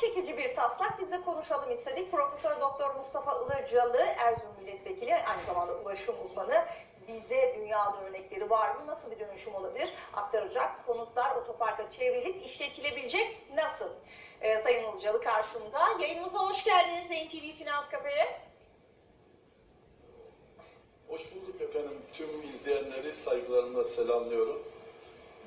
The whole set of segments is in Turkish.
Çekici bir taslak. Biz de konuşalım istedik. Profesör Doktor Mustafa Ilırcalı, Erzurum Milletvekili, aynı zamanda ulaşım uzmanı. Bize dünyada örnekleri var mı? Nasıl bir dönüşüm olabilir? Aktaracak. Konutlar otoparka çevrilip işletilebilecek nasıl? Ee, Sayın Ilırcalı karşımda. Yayınımıza hoş geldiniz NTV Finans Kafe'ye. Hoş bulduk efendim. Tüm izleyenleri saygılarımla selamlıyorum.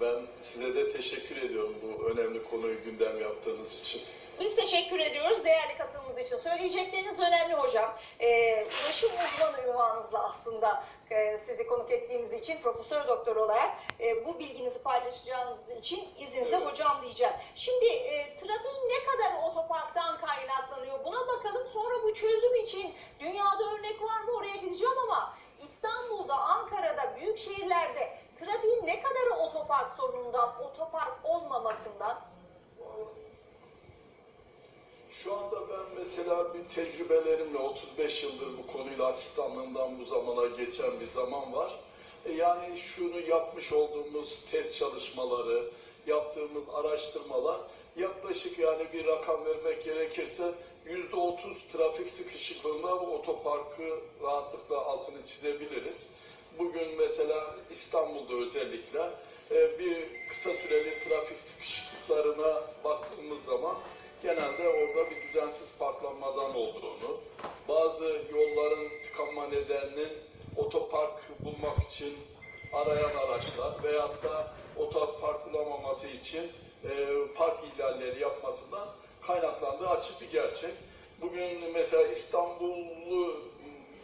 Ben size de teşekkür ediyorum bu önemli konuyu gündem yaptığınız için. Biz teşekkür ediyoruz değerli katılımınız için. Söyleyecekleriniz önemli hocam. Ee, ulaşım uzmanı ünvanınızla aslında e, sizi konuk ettiğimiz için profesör doktor olarak e, bu bilginizi paylaşacağınız için izninizle Evet. hocam diyeceğim. Şimdi e, trafiğin ne kadar otoparktan kaynaklanıyor buna bakalım. Sonra bu çözüm için dünyada örnek var mı oraya gideceğim ama İstanbul'da, Ankara'da, büyük şehirlerde trafiğin ne kadarı otopark sorunundan, otopark olmamasından Şu anda ben mesela bir tecrübelerimle 35 yıldır bu konuyla asistanlığından bu zamana geçen bir zaman var. E yani şunu yapmış olduğumuz test çalışmaları, yaptığımız araştırmalar yaklaşık yani bir rakam vermek gerekirse %30 trafik sıkışıklığında bu otoparkı rahatlıkla altını çizebiliriz. Bugün mesela İstanbul'da özellikle e, bir kısa süreli trafik sıkışıklıklarına baktığımız zaman genelde orada bir düzensiz parklanmadan olduğunu, bazı yolların tıkanma nedeninin otopark bulmak için arayan araçlar veyahut da otopark bulamaması için e, park ihlalleri yapmasından kaynaklandığı açık bir gerçek. Bugün mesela İstanbul'u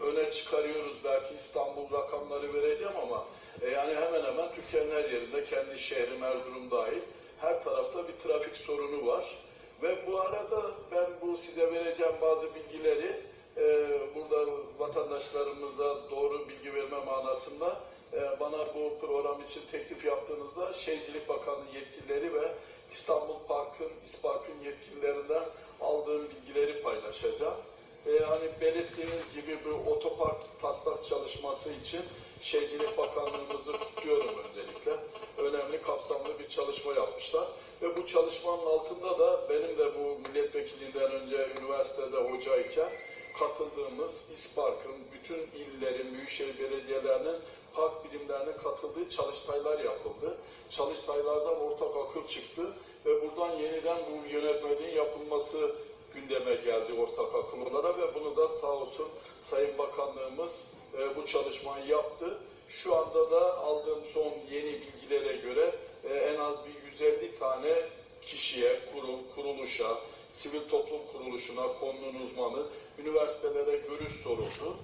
öne çıkarıyoruz belki İstanbul rakamları vereceğim ama e, yani hemen hemen Türkiye'nin her yerinde kendi şehrim Erzurum dahil her tarafta bir trafik sorunu var. Ve bu arada ben bu size vereceğim bazı bilgileri e, burada vatandaşlarımıza doğru bilgi verme manasında e, bana bu program için teklif yaptığınızda Şehircilik Bakanlığı yetkilileri ve İstanbul Park'ın, İSPARK'ın yetkililerinden aldığım bilgileri paylaşacağım. E, hani belirttiğiniz gibi bu otopark taslak çalışması için Şehircilik Bakanlığımızı kutluyorum öncelikle. Önemli kapsamlı bir çalışma yapmışlar. Ve bu çalışmanın altında da benim de bu milletvekilinden önce üniversitede hocayken katıldığımız İSPARK'ın bütün illerin, büyükşehir belediyelerinin park bilimlerine katıldığı çalıştaylar yapıldı. Çalıştaylardan ortak akıl çıktı ve buradan yeniden bu yönetmeliğin yapılması gündeme geldi ortak akıllara ve bunu da sağ olsun Sayın Bakanlığımız e, bu çalışmayı yaptı. Şu anda da aldığım son yeni bilgilere göre e, en az bir 150 tane kişiye, kurum, kuruluşa, sivil toplum kuruluşuna, konunun uzmanı, üniversitelere görüş soruldu.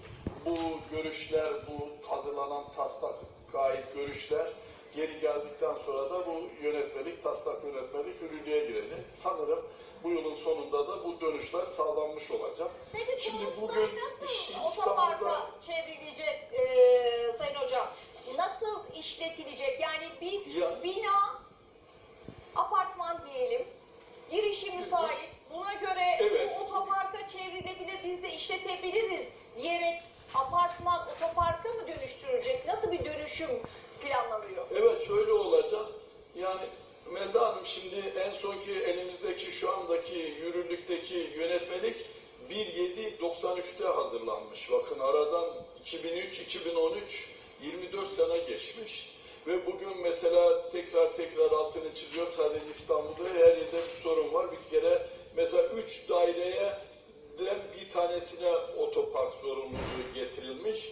Bu görüşler, bu hazırlanan taslak ait görüşler geri geldikten sonra da bu yönetmelik, taslak yönetmelik yürürlüğe girecek. Sanırım bu yılın sonunda da bu dönüşler sağlanmış olacak. Peki Şimdi bugün nasıl otoparka çevrilecek e, Sayın Hocam? Nasıl işletilecek? Yani bir Ya- bina, apartman diyelim, girişi müsait, buna göre Evet. bu otoparka çevrilebilir, biz de işletebiliriz diyerek apartman otoparka mı dönüştürülecek? Nasıl bir dönüşüm planlanıyor? Evet şöyle olacak. Yani Melda Hanım şimdi en sonki elimizdeki şu andaki yürürlükteki yönetmelik 1.7.93'te hazırlanmış. Bakın aradan 2003-2013 24 sene geçmiş. Ve bugün mesela tekrar tekrar altını çiziyorum sadece İstanbul'da her yerde bir sorun var. Bir kere mesela 3 daireye bir tanesine otopark zorunluluğu getirilmiş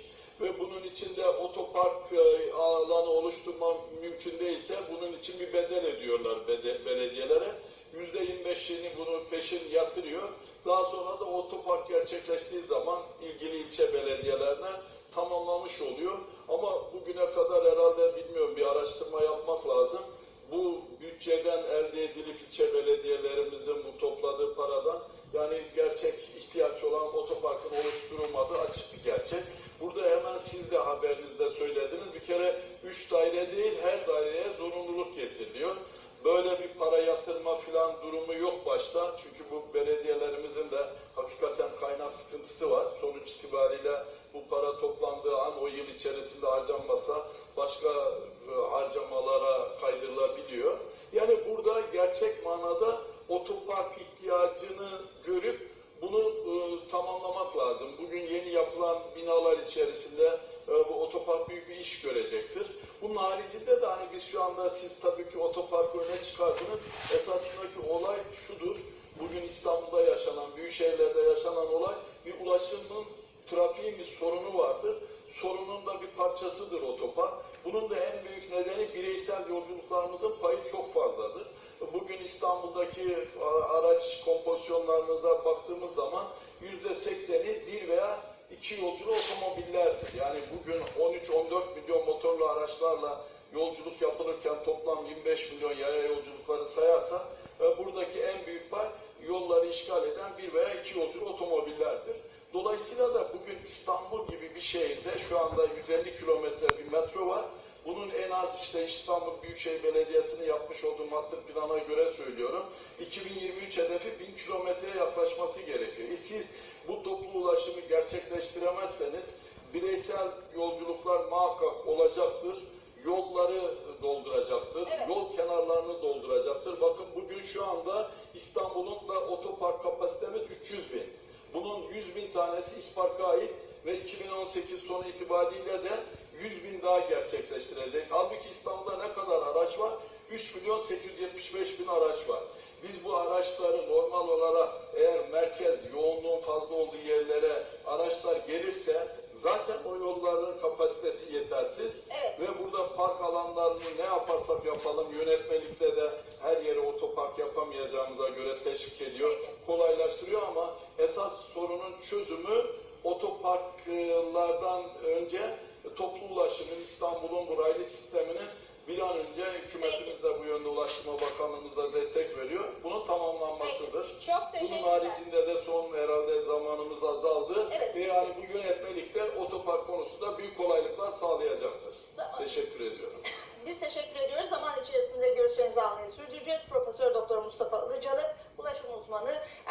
içinde otopark e, alanı oluşturma mümkün değilse bunun için bir bedel ediyorlar bede- belediyelere. Yüzde 25'ini bunu peşin yatırıyor. Daha sonra da otopark gerçekleştiği zaman ilgili ilçe belediyelerine tamamlamış oluyor. Ama bugüne kadar herhalde bilmiyorum bir araştırma yapmak lazım. Bu bütçeden elde edilip ilçe belediyelerimizin bu topladığı paradan yani gerçek ihtiyaç olan otoparkın oluşturulmadığı 3 daire değil her daireye zorunluluk getiriliyor. Böyle bir para yatırma filan durumu yok başta. Çünkü bu belediyelerimizin de hakikaten kaynak sıkıntısı var. Sonuç itibariyle bu para toplandığı an o yıl içerisinde harcanmasa başka e, harcamalara kaydırılabiliyor. Yani burada gerçek manada otopark ihtiyacını görüp bunu e, tamamlamak lazım. Bugün yeni yapılan binalar içerisinde e, bu otopark büyük bir iş görecektir. Bunun haricinde de hani biz şu anda siz tabii ki otoparkı öne çıkardınız. Esasındaki olay şudur. Bugün İstanbul'da yaşanan, büyük şehirlerde yaşanan olay bir ulaşımın trafiğin bir sorunu vardır. Sorunun da bir parçasıdır otopark. Bunun da en büyük nedeni bireysel yolculuklarımızın payı çok fazladır. Bugün İstanbul'daki araç kompozisyonlarımıza baktığımız zaman yüzde sekseni bir veya iki yolculu otomobillerdir. Yani bugün 13-14 milyon motorlu araçlarla yolculuk yapılırken toplam 25 milyon yaya yolculukları sayarsak e, buradaki en büyük pay yolları işgal eden bir veya iki yolculu otomobillerdir. Dolayısıyla da bugün İstanbul gibi bir şehirde şu anda 150 kilometre bir metro var. Bunun en az işte İstanbul Büyükşehir Belediyesi'nin yapmış olduğu master plana göre söylüyorum. 2023 hedefi 1000 kilometreye yaklaşması gerekiyor. E siz bu toplu ulaşımı gerçekleştiremezseniz bireysel yolculuklar muhakkak olacaktır. Yolları dolduracaktır. Evet. Yol kenarlarını dolduracaktır. Bakın bugün şu anda İstanbul'un da otopark kapasitemiz 300 bin. Bunun 100 bin tanesi İspark'a ait ve 2018 sonu itibariyle de 100 bin daha gerçekleştirecek. Halbuki İstanbul'da ne kadar araç var? 3 milyon 875 bin araç var. Biz bu araçları normal olarak eğer merkez yoğunluğun fazla olduğu yerlere araçlar gelirse zaten o yolların kapasitesi yetersiz. Evet. Ve burada park alanlarını ne yaparsak yapalım yönetmelikte de her yere otopark yapamayacağımıza göre teşvik ediyor, Peki. kolaylaştırıyor ama esas sorunun çözümü otoparklardan önce toplu ulaşımın İstanbul'un bu raylı sisteminin bir an önce hükümetimiz bu yönde Ulaştırma Bakanlığımız destek veriyor. Bunun tamamlanmasıdır. Peki, çok teşekkürler. Bunun haricinde de son herhalde zamanımız azaldı. Evet, Ve yani bu yönetmelikler otopark konusunda büyük kolaylıklar sağlayacaktır. Tamam. Teşekkür ediyorum. Biz teşekkür ediyoruz. Zaman içerisinde görüşlerinizi almayı sürdüreceğiz. Profesör Doktor Mustafa Ilıcalı, ulaşım uzmanı Erzurum